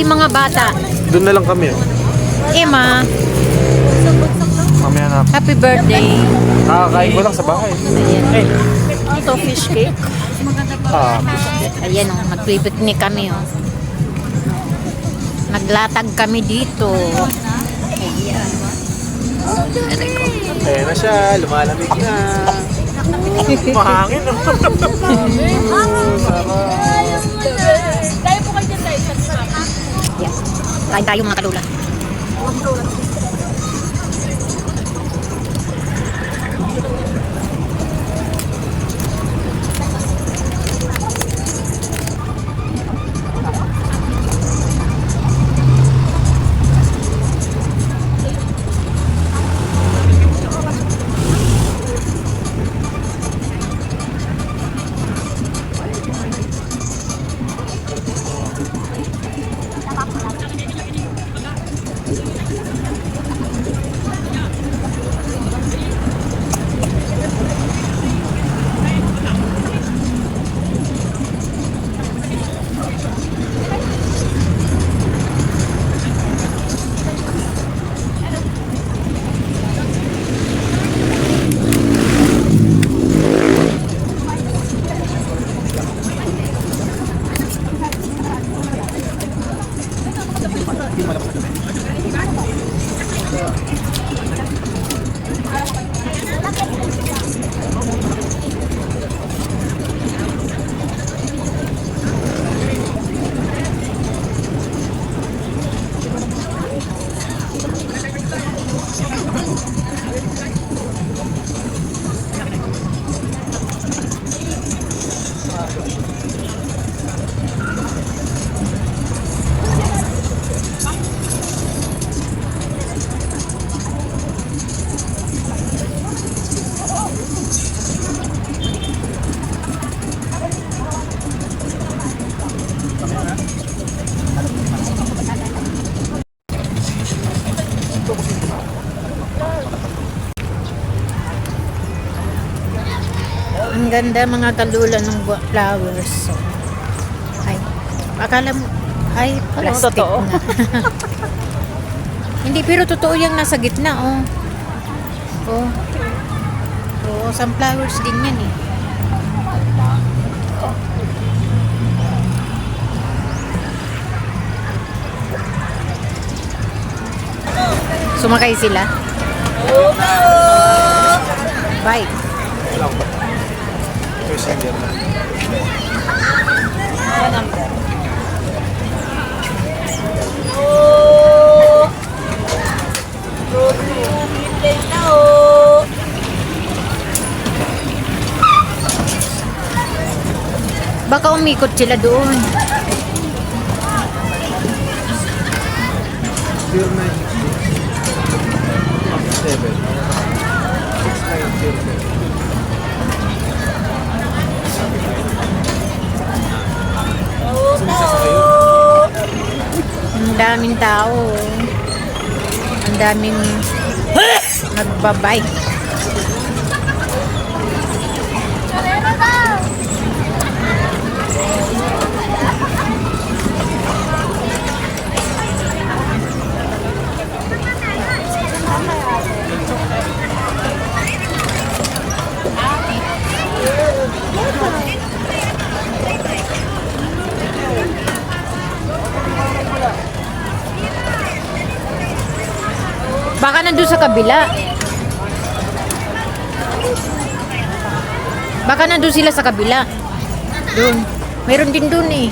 yung mga bata. Doon na lang kami. oh. Emma, Mamaya na. happy birthday. Nakakain ko lang sa bahay. Ayan. Ito fish cake. Ah, Ayan o, nagpipiknik kami o. Naglatag kami dito. Ayan. na siya. Lumalamig na. Mahangin. oh. Ayan. Kain tayo mga kalula. Ang ganda mga kalula ng flowers. So, ay, akala mo, ay, plastic totoo? na. Hindi, pero totoo yung nasa gitna, oh. Oh. Oh, sunflowers din yan eh. Sumakay sila. Bye. Messenger na. Umikot sila doon. Six nine zero seven. Ang daming tao. Ang daming nagbabike. Baka nandun sa kabila. Baka nandun sila sa kabila. Doon. Meron din doon eh.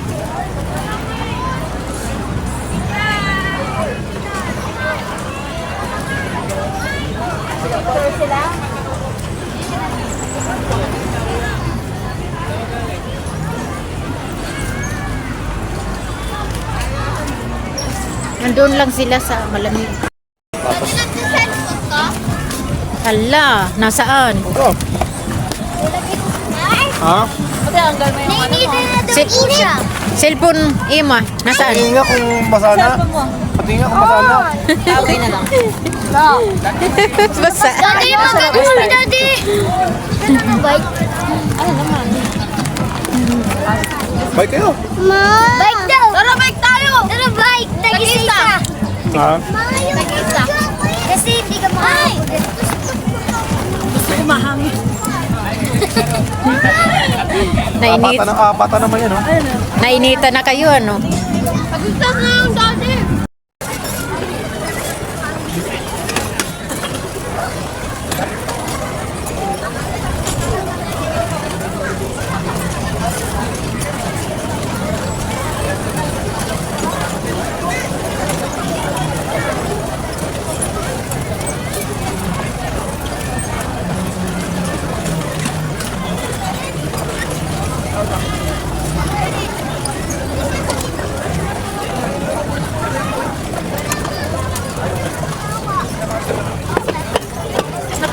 Nandun lang sila sa malamig. Hala, nasaan? Oh. Ha? Hanggang may yung ano mo. Sil- cellphone, Ima, nasaan? Patingin nga kung basa na. Mo. Patingin nga kung basa na. Okay na lang. Basta. Daddy, magkakaroon kami, Daddy! Ano na, bike? Ano naman? Bye kayo. Ma! Bike daw! Tara, bike tayo! Tara, bike! Ha? Mag-isa. Kasi hindi ka makakapagod. Gusto ko mahangin. Nainit, Apata na, apata naman yan, oh. nainita na kayo, ano? Pag-isa na yung dati.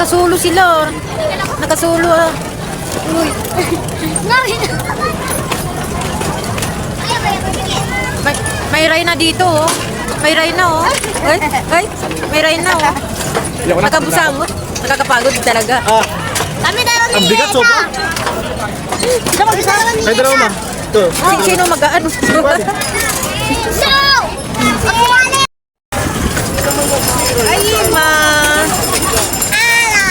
Nakasulo sila. oh. Nakasulo. ah. Uy, may, may Rayna dito, oh. May Rayna, oh. Ay, ay, may Rayna, oh. Hindi ako Nakabusangot. Nakakapagod talaga. Ah, Kami dalawa ni ang bigat, Esa. sopa. Kami dalawa ni May dalawa, ma. Ito. Si, sino mag-ano? So! Ako wala. Ay, ma. Ala.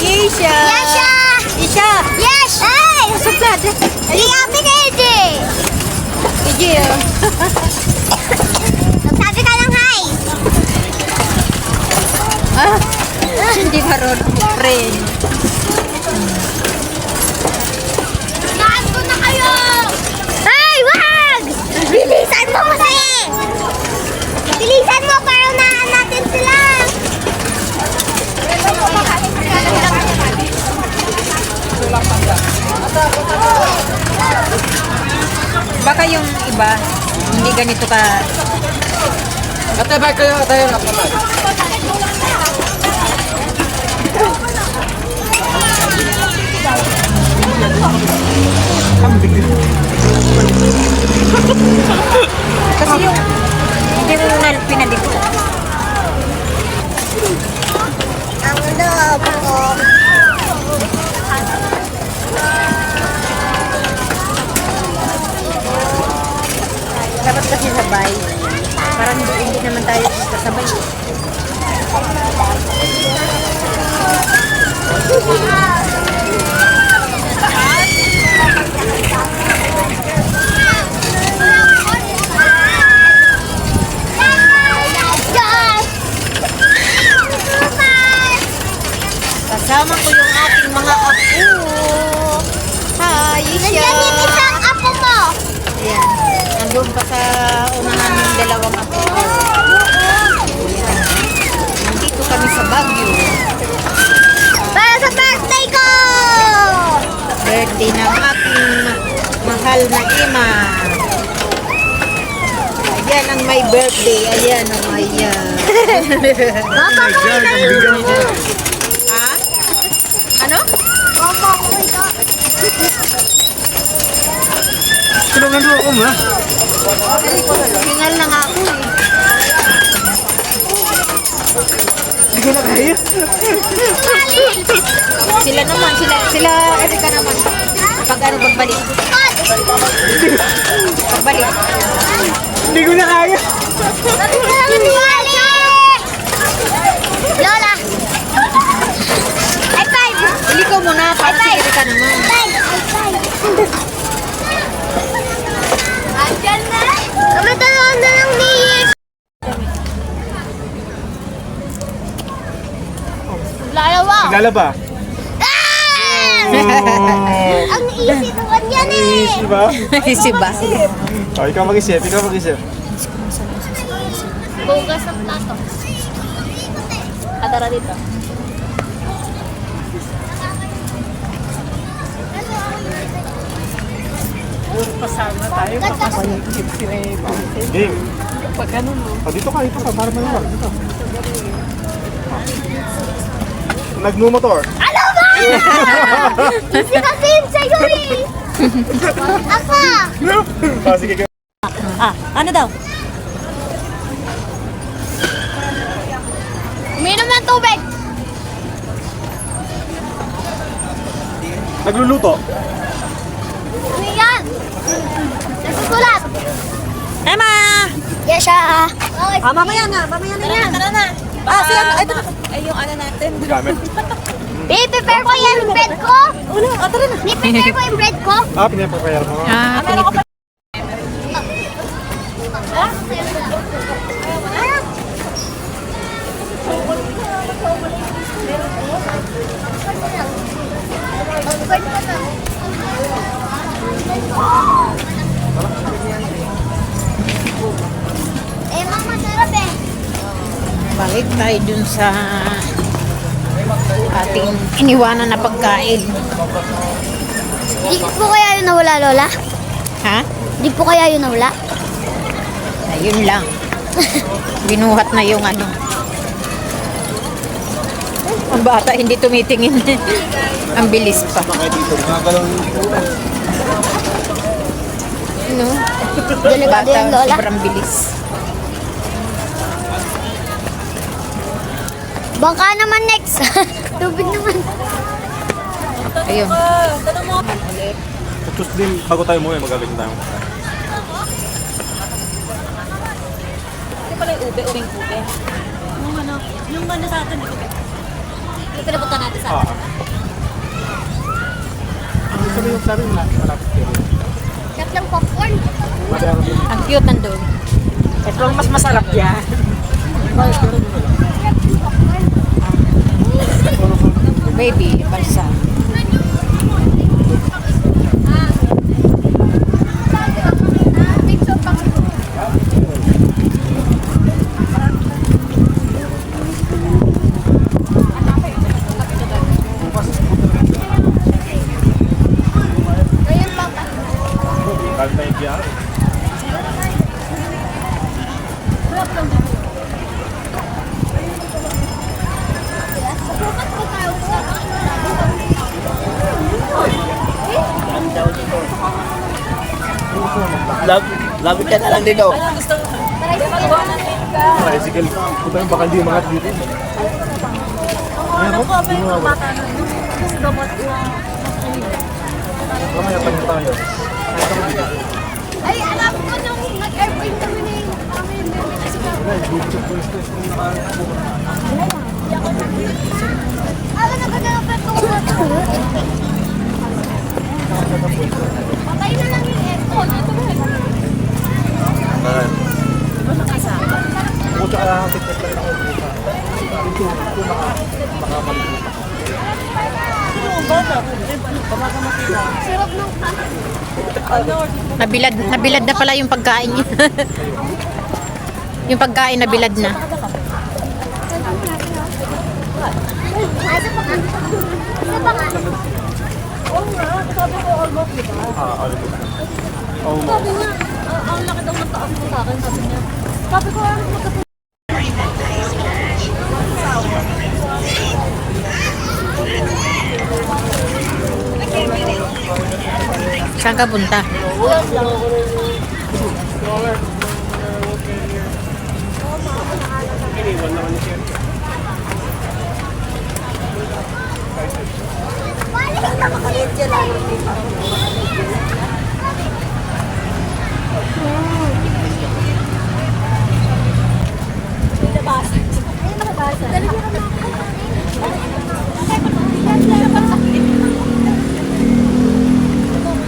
Isha. Yasha. Isha. Yes! Ay! Ate Kede. Iji, oh. Magsabi ka ng hi. Ah, hindi marunong friend. Saan ko na kayo? Ay, wag! Bilisan mo kasi! Bilisan mo para unahan natin sila! Baka yung iba, hindi ganito ka... Ate, bye kayo. Tayo na. Bigat. Kasi yung... Hindi mo na pinaliko. Ang loob ko. Kasi sabay. Parang hindi, naman tayo kasabay. Kasama ko yung ating mga apo. Hi, Nandiyan Isha. yung isang apo mo. Ayan. Nandun pa sa unahan yung dalawang. Ayan. Nandito kami sa Baguio. Para sa birthday ko! Birthday ng aking ma- mahal na ima. Ayan ang my birthday. Ayan ang ayan. Mama ko God, ang bigat. ha? Ano? Mama ko ito. Tulungan mo ako, ma. Hingal na nga ako eh. Hindi ko na kaya. Sila naman, sila, sila Erika naman. Pag ano, pagbalik. Pagbalik. Hindi ko na kaya. Lola! High five! Bili ko muna para si Erika naman. Five! High five! Andyan na! Kami dalawa na lang ni Lalawa! Lalaba. Ah! Ang easy naman yan eh! Easy ba? si ba? Oh, ikaw mag-isip, ikaw mag-isip. Bugas ang plato. Atara dito. Game. Oh, dito ka, dito ka, para maluwag. Dito. Nagmumotor. Ano ba? Kasi yun sa'yo eh! Ako! Ah, sige, go. Ah, ano daw? Uminom ng tubig! Nagluluto. Ano yan? Nasusulat! Emma! Yes, siya. Okay, Ah, mamaya na, mamaya na yan. Tara na. Ah, si ano, ito na. Ay, yung ano natin. Gamit. I-prepare ko yung bread ko. Ulo, ah, tara na. I-prepare ko yung bread ko. Ah, pinaprepare mo. Ah, pinip- Eh, balik tayo dun sa ating iniwanan na pagkain. Di po kaya yun nawala, Lola? Ha? Di po kaya yun nawala? Ayun lang. Binuhat na yung ano. Ang bata hindi tumitingin. Ang bilis pa. No? Bata, sobrang bilis. Bangka naman next. Tubig naman. Ayun. Tapos din, bago tayo umuwi, magaling tayo. Ito pala yung ube, ubing ube. Yung ano, yung ano sa atin, ube. Yung pinapunta natin sa Ah. Ang sabi yung sabi nila, malapit kayo. Sarap ng popcorn. Ang cute nandun. Ito ang mas masarap yan. Baby, balsa. Lab, labit ka na lang dito. Tricycle. Puta yung baka hindi umangat dito. Ano ko, ba yung bata na? Gusto dapat Mamaya pa niya tayo. Ay, alam ko nung nag-airplane kami na yung kasi Alam na ba na ko Patay na lang yung aircon. Ito ba? Bakit? Ako tsaka tiktok lang ako. Dito, dito maka, makamalimutan. Sarap ng Nabilad, nabilad na pala yung pagkain niya. yung pagkain nabilad na. Asa pa nga? Asa pa nga? Ah, alam mo. Oh, mo. Sabi nga, ah, ang laki daw ng taas mo sa akin, sabi niya. Sabi ko, ano magkapit? Saan ka punta?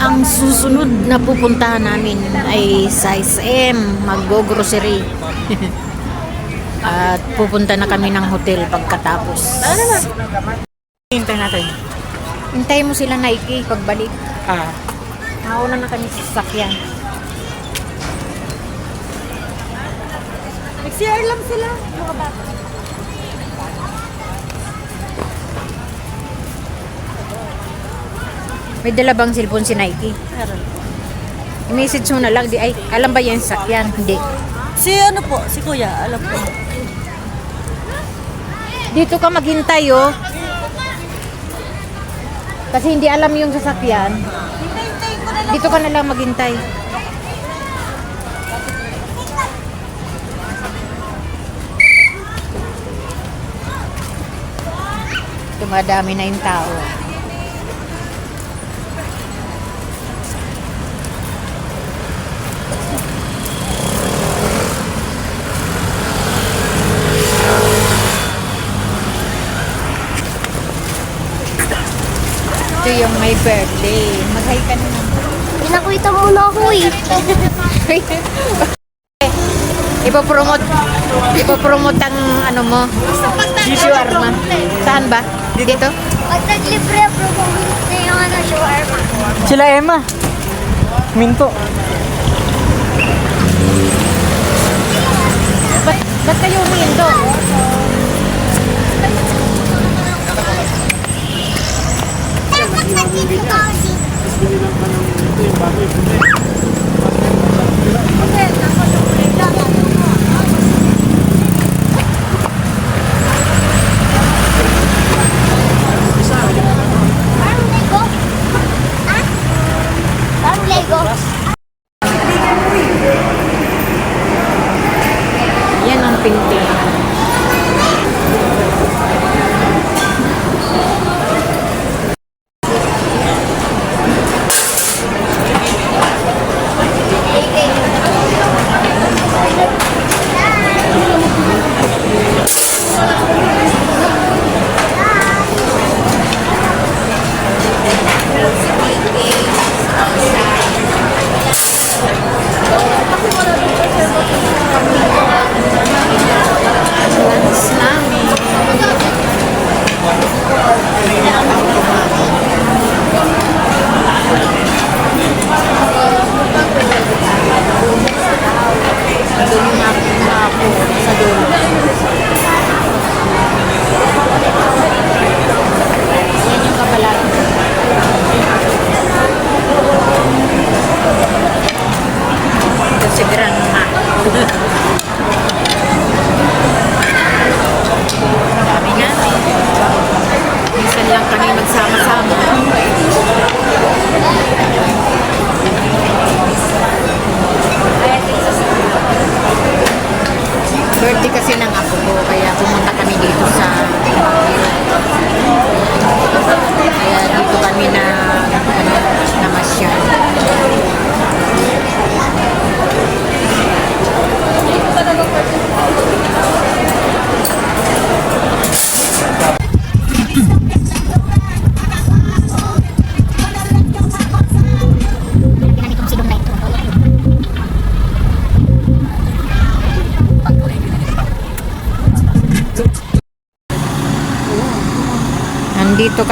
Ang susunod na pupuntahan namin ay size M, mag-grocery. At pupunta na kami ng hotel pagkatapos. Ano? Hintay natin. Hintayin mo sila Nike pagbalik. Ah. Nauna na kami sa sasakyan. Nag-CR lang sila. Mga bata. May dala bang cellphone si Nike? Meron. I-message mo na lang. Di, ay, alam ba yan sakyan? Hindi. Si ano po, si Kuya, alam ko. Dito ka maghintay, oh. Kasi hindi alam yung sasakyan. Dito ka na lang maghintay. Dumadami na yung tao. Ang may birthday. Mag-hi ka na naman. Pinakwita muna ako eh. Ipopromote, ipopromote ang ano mo, shawarma. Saan ba? Dito? Pag naglibre pumunit na yung ano, shawarma. Sila Emma. Minto. Ba't, ba't kayo umiindo? Dapat sa dito ka kasi. Parang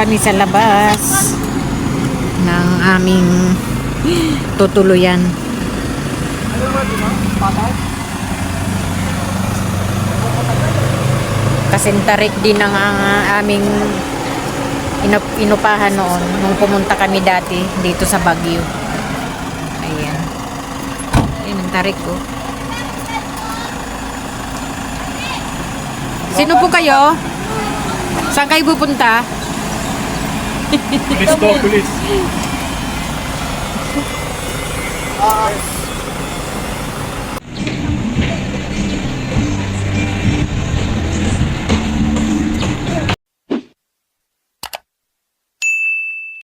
kami sa labas ng aming tutuluyan. Kasintarik din ang ang aming inup- inupahan noon nung pumunta kami dati dito sa Baguio. Ayan. Ayan ang tarik ko. Sino po kayo? Saan kayo pupunta? Christopolis.